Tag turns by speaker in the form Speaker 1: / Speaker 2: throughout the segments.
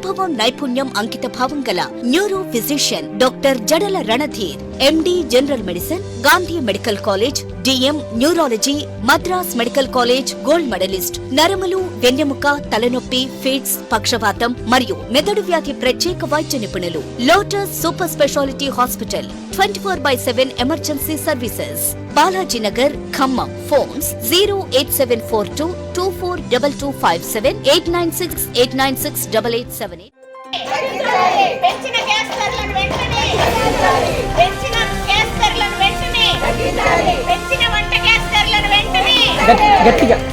Speaker 1: అనుభవం నైపుణ్యం అంకిత భావం గల neuro physician doctor Jadala Ranadheer. MD general medicine Gandhi medical college DM neurology Madras medical college gold medalist నరములు వెన్నెముక తలనొప్పి ఫిట్స్ పక్షవాతం మరియు మెదడు వ్యాధి ప్రత్యేక వైద్య నిపుణులు lotus super speciality hospital twenty four by seven emergency services Balajinagar Khammam phones zero eight seven four two two four double two five seven eight nine six eight nine six double eight seven eight
Speaker 2: పెంచిన gas ధరలను వెంటనే. పెంచిన gas ధరలను వెంటనే పెంచిన వంట gas ధరలను వెంటనే.
Speaker 3: గట్టి- గట్టిగా.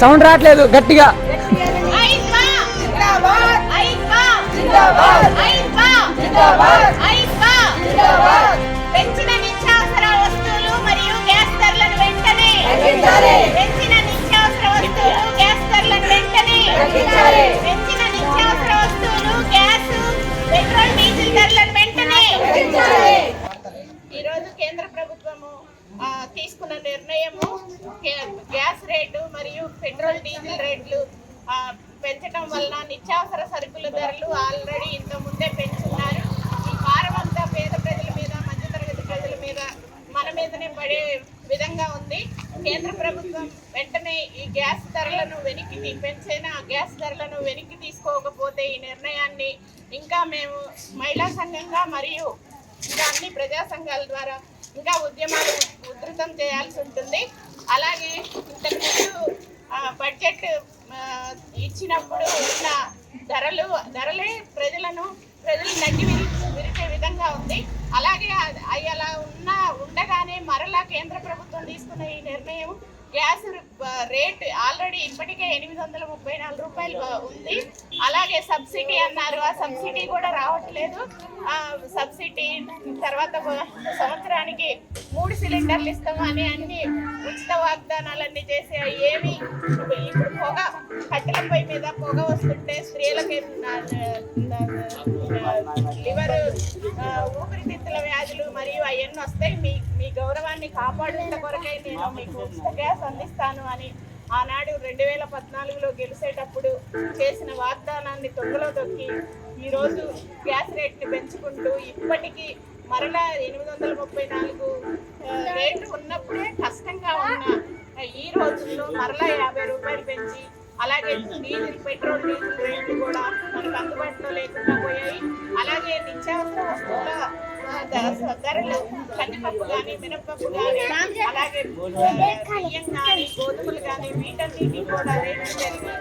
Speaker 3: సౌండ్ రావట్లేదు గట్టిగా.
Speaker 2: జిందాబాద్ పెట్రోల్ డీజిల్ రేట్లు పెంచడం వలన నిత్యావసర సరుకుల ధరలు ఆల్రెడీ ఇంత ముందే పెంచున్నారు. ఈ భారం అంతా పేద ప్రజల మీద మధ్యతరగతి ప్రజల మీద మన మీదనే పడే విధంగా ఉంది. కేంద్ర ప్రభుత్వం వెంటనే ఈ గ్యాస్ ధరలను వెనక్కి తీ- గ్యాస్ ధరలను వెనక్కి తీసుకోకపోతే ఈ నిర్ణయాన్ని ఇంకా మేము మహిళా సంఘంగా మరియు ఇంకా అన్ని ప్రజా సంఘాల ద్వారా ఇంకా ఉద్యమాలు ఉధృతం చేయాల్సి ఉంటుంది. అలాగే బడ్జెట్ ఇచ్చినప్పుడు ఉన్న ధరలు ధరలే ప్రజలను ప్రజలు నడ్డి విరి విరిచే విధంగా ఉంది. అలాగే అవి అలా ఉన్న ఉండగానే మరలా కేంద్ర ప్రభుత్వం తీసుకున్న ఈ నిర్ణయం గ్యాస్ రేట్ ఆల్రెడీ ఇప్పటికే ఎనిమిది వందల ముప్పై నాలుగు రూపాయలు ఉంది. అలాగే సబ్సిడీ అన్నారు. ఆ సబ్సిడీ కూడా రావట్లేదు. ఆ సబ్సిడీ తర్వాత సంవత్సరానికి మూడు సిలిండర్లు ఇస్తామని అన్ని ఉచిత వాగ్దానాలన్నీ చేసి ఏమి ఇప్పుడు పొగ కట్టెల పొయ్యి మీద పొగ వస్తుంటే స్త్రీలకి లివర్ ఊపిరితిత్తుల వ్యాధులు మరియు అవన్నీ వస్తాయి. మీకు గౌరవాన్ని కాపాడుతున్న కొరకై నేను మీకు ఉచిత గ్యాస్ అందిస్తాను అని ఆనాడు రెండు వేల పద్నాలుగులో గెలిచేటప్పుడు చేసిన వాగ్దానాన్ని తొంగలో తొక్కి ఈరోజు గ్యాస్ రేట్ని పెంచుకుంటూ ఇప్పటికీ మరలా ఎనిమిది వందల ముప్పై నాలుగు రేట్లు రేటు ఉన్నప్పుడే కష్టంగా ఉన్న ఈ రోజుల్లో మరలా యాభై రూపాయలు పెంచి అలాగే డీజిల్ పెట్రోల్ డీజిల్ రేట్లు కూడా మనకు అందుబాటులో లేకుండా పోయాయి. అలాగే నిత్యావసర వస్తువుల ధరలు కందిపప్పు కానీ మినపప్పు కానీ అలాగే బియ్యం కానీ గోధుమలు కానీ వీటన్నిటి కూడా రేట్లు పెరిగి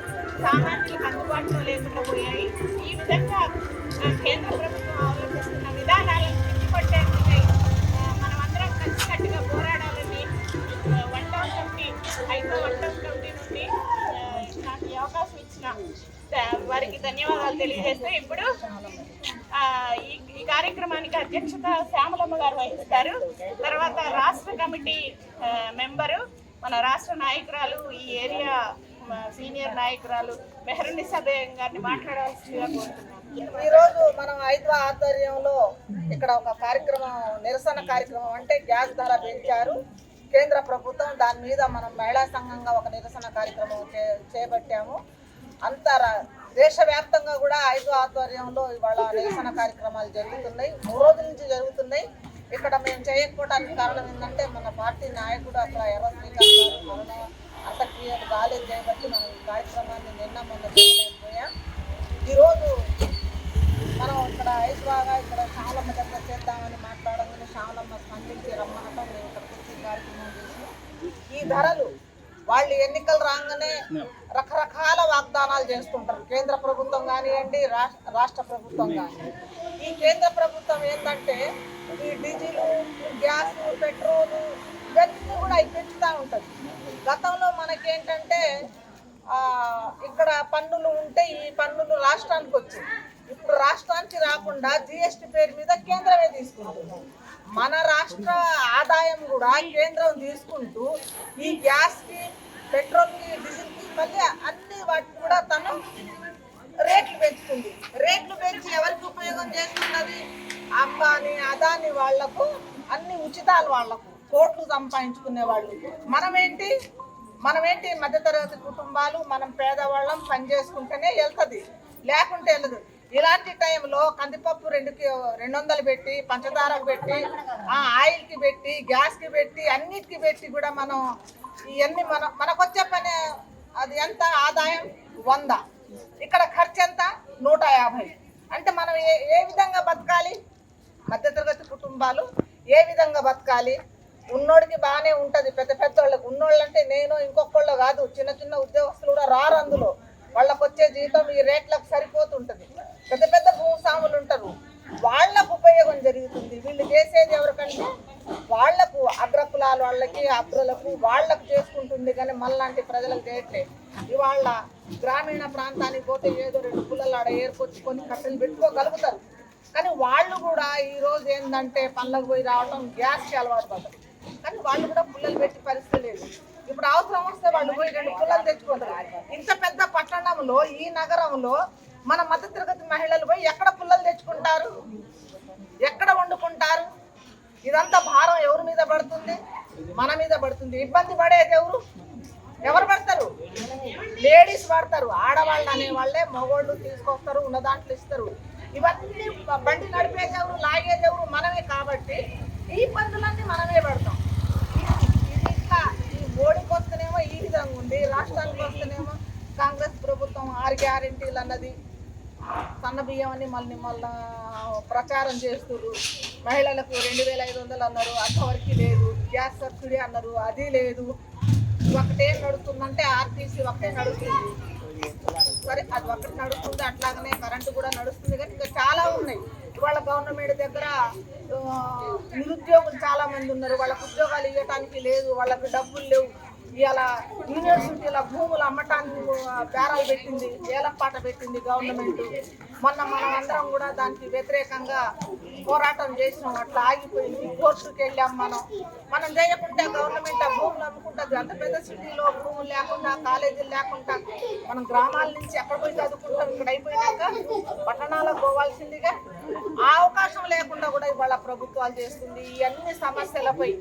Speaker 2: సామాన్యులకు అందుబాటులో లేకుండా పోయాయి. ఈ విధంగా కేంద్ర ప్రభుత్వం అవలంబిస్తున్న విధానాలను తిప్పికొట్టేందుకై ఆ, మనమందరం కలిసికట్టుగా పోరాడాలని వన్ టౌన్ కమిటీ ఐదో వన్ టౌన్ కమిటీ నుండి వారికి ధన్యవాదాలు తెలియజేస్తూ ఇప్పుడు ఈ ఈ కార్యక్రమానికి అధ్యక్షత శ్యామలమ్మ గారు వహిస్తారు. తర్వాత రాష్ట్ర కమిటీ మెంబరు మన రాష్ట్ర నాయకురాలు ఈ ఏరియా సీనియర్ నాయకురాలు మెహరునిసా బేగం గారిని మాట్లాడవలసిందిగా కోరుతున్నాను.
Speaker 4: ఈరోజు మనం ఐదవ ఆధ్వర్యంలో ఇక్కడ ఒక కార్యక్రమం నిరసన కార్యక్రమం అంటే గ్యాస్ ధర పెంచారు. కేంద్ర ప్రభుత్వం దాని మీద మనం మహిళా సంఘంగా ఒక నిరసన కార్యక్రమం చే చేపట్టాము. అంత దేశవ్యాప్తంగా కూడా ఐదు ఆధ్వర్యంలో ఇవాళ నిరసన కార్యక్రమాలు జరుగుతున్నాయి. మూడు రోజుల నుంచి జరుగుతున్నాయి. ఇక్కడ మేము చేయకపోవడానికి కారణం ఏంటంటే మన పార్టీ నాయకుడు అక్కడ ఎర్ర శ్రీకాంత్ గారు కరోనా అంతక్రియలు కాలేదు చేయబట్టి మనం ఈ కార్యక్రమాన్ని నిన్న మొన్న చేయలేకపోయాం ఈరోజు మనం ఇక్కడ ఐదుబాగా ఇక్కడ శ్యామలమ్మ దగ్గర చేద్దామని మాట్లాడగానే శ్యామలమ్మ స్పందించి రమ్మనటం మేము ఇక్కడ కూర్చి కార్యక్రమం చేసి ఈ ధరలు వాళ్ళు ఎన్నికలు రాగానే రకరకాల వాగ్దానాలు చేస్తుంటారు. కేంద్ర ప్రభుత్వం కానివ్వండి రాష్ట్ర రాష్ట్ర ప్రభుత్వం కానీ ఈ కేంద్ర ప్రభుత్వం ఏంటంటే ఈ డీజిల్ గ్యాస్ పెట్రోల్ ఇవన్నీ కూడా అవి పెంచుతూ ఉంటుంది. గతంలో మనకేంటంటే ఏంటంటే ఇక్కడ పన్నులు ఉంటే ఈ పన్నులు రాష్ట్రానికి వచ్చాయి ఇప్పుడు రాష్ట్రానికి రాకుండా జిఎస్టి పేరు మీద కేంద్రమే తీసుకుంటుంది. మన రాష్ట్ర ఆదాయం కూడా కేంద్రం తీసుకుంటూ ఈ గ్యాస్కి పెట్రోల్కి డీజిల్కి మళ్ళీ అన్ని వాటికి కూడా తను రేట్లు పెంచుతుంది. రేట్లు పెంచి ఎవరికి ఉపయోగం చేస్తున్నది? అంబాని అదాని వాళ్ళకు అన్ని ఉచితాలు వాళ్ళకు కోట్లు సంపాదించుకునే వాళ్ళు. మనమేంటి? మనమేంటి? మధ్యతరగతి కుటుంబాలు మనం పేదవాళ్ళం పని చేసుకుంటేనే వెళ్తుంది. లేకుంటే వెళ్ళదు ఇలాంటి టైంలో కందిపప్పు రెండుకి రెండు వందలు పెట్టి పంచదారకు పెట్టి ఆయిల్కి పెట్టి గ్యాస్కి పెట్టి అన్నిటికి పెట్టి కూడా మనం ఇవన్నీ మన మనకొచ్చే పని అది ఎంత? ఆదాయం వంద. ఇక్కడ ఖర్చు ఎంత? నూట యాభై. అంటే మనం ఏ ఏ విధంగా బతకాలి? మధ్యతరగతి కుటుంబాలు ఏ విధంగా బతకాలి? ఉన్నోడికి బాగానే ఉంటుంది. పెద్ద పెద్ద వాళ్ళకి ఉన్నోళ్ళు అంటే నేను ఇంకొకళ్ళు కాదు. చిన్న చిన్న ఉద్యోగస్తులు కూడా రారు అందులో. వాళ్ళకు వచ్చే జీతం ఈ రేట్లకు సరిపోతుంటుంది. పెద్ద పెద్ద భూస్వాములు ఉంటారు. వాళ్ళకు ఉపయోగం జరుగుతుంది. వీళ్ళు చేసేది ఎవరికంటే వాళ్ళకు అగ్రకులాల వాళ్ళకి అగ్రులకు వాళ్ళకు చేసుకుంటుంది కానీ మళ్ళాంటి ప్రజలకు చేయట్లేదు. ఇవాళ గ్రామీణ ప్రాంతానికి పోతే ఏదో రెండు పుల్లలు ఆడ ఏర్పొచ్చుకొని కట్టెలు పెట్టుకోగలుగుతారు. కానీ వాళ్ళు కూడా ఈ రోజు ఏంటంటే పనులకు పోయి రావడం గ్యాస్కి అలవాటు పడతారు కానీ వాళ్ళు కూడా పుల్లలు పెట్టి పరిస్థితి లేదు. ఇప్పుడు అవసరం వస్తే వాళ్ళు పోయి రెండు పుల్లలు తెచ్చుకుంటారు. ఇంత పెద్ద పట్టణంలో ఈ నగరంలో మన మధ్య తిరగతి మహిళలు పోయి ఎక్కడ పుల్లలు తెచ్చుకుంటారు? ఎక్కడ వండుకుంటారు? ఇదంతా భారం ఎవరి మీద పడుతుంది? మన మీద పడుతుంది. ఇబ్బంది పడేది ఎవరు? ఎవరు పడతారు? లేడీస్ పడతారు. ఆడవాళ్ళు అనే వాళ్ళే మగోళ్ళు తీసుకొస్తారు ఉన్న దాంట్లో ఇస్తారు. ఇవన్నీ బండి నడిపేది ఎవరు? లాగేది ఎవరు? మనమే కాబట్టి ఈ ఇబ్బందులన్నీ మనమే పడతాం. ఇది ఇట్లా ఈ మోడీకి వస్తేనేమో ఈ విధంగా ఉంది రాష్ట్రానికి వస్తేనేమో కాంగ్రెస్ ప్రభుత్వం ఆరు గ్యారెంటీలు అన్నది సన్న బియ్యం అని మళ్ళీ మళ్ళీ ప్రచారం చేస్తున్నారు మహిళలకు రెండు వేల ఐదు వందలు అన్నారు అంతవరకు లేదు. గ్యాస్ సబ్సిడీ అన్నారు అది లేదు. ఒకటే నడుస్తుందంటే ఆర్టీసీ ఒకటే నడుస్తుంది. సరే అది ఒకటి నడుస్తుంది అట్లాగనే కరెంటు కూడా నడుస్తుంది. కానీ ఇంకా చాలా ఉన్నాయి. ఇవాళ గవర్నమెంట్ దగ్గర నిరుద్యోగులు చాలా మంది ఉన్నారు. వాళ్ళకు ఉద్యోగాలు ఇవ్వటానికి లేదు వాళ్ళకి డబ్బులు లేవు. ఇవాళ యూనివర్సిటీల భూములు అమ్మటానికి బేరాలు పెట్టింది ఏలపాట పెట్టింది గవర్నమెంట్ మొన్న మనం అందరం కూడా దానికి వ్యతిరేకంగా పోరాటం చేసినాం. అట్లా ఆగిపోయింది. కోర్టుకి వెళ్ళాం మనం. మనం చేయకుంటే గవర్నమెంట్ ఆ భూములు అమ్ముకుంటుంది. అంత పెద్ద సిటీలో భూములు లేకుండా కాలేజీలు లేకుండా మనం గ్రామాల నుంచి ఎక్కడ పోయి చదువుకుంటాం? ఇక్కడ అయిపోయినాక పట్టణాలకు పోవాల్సిందిగా ఆ అవకాశం లేకుండా కూడా ఇవాళ ప్రభుత్వాలు చేస్తుంది. ఇవన్నీ సమస్యలపై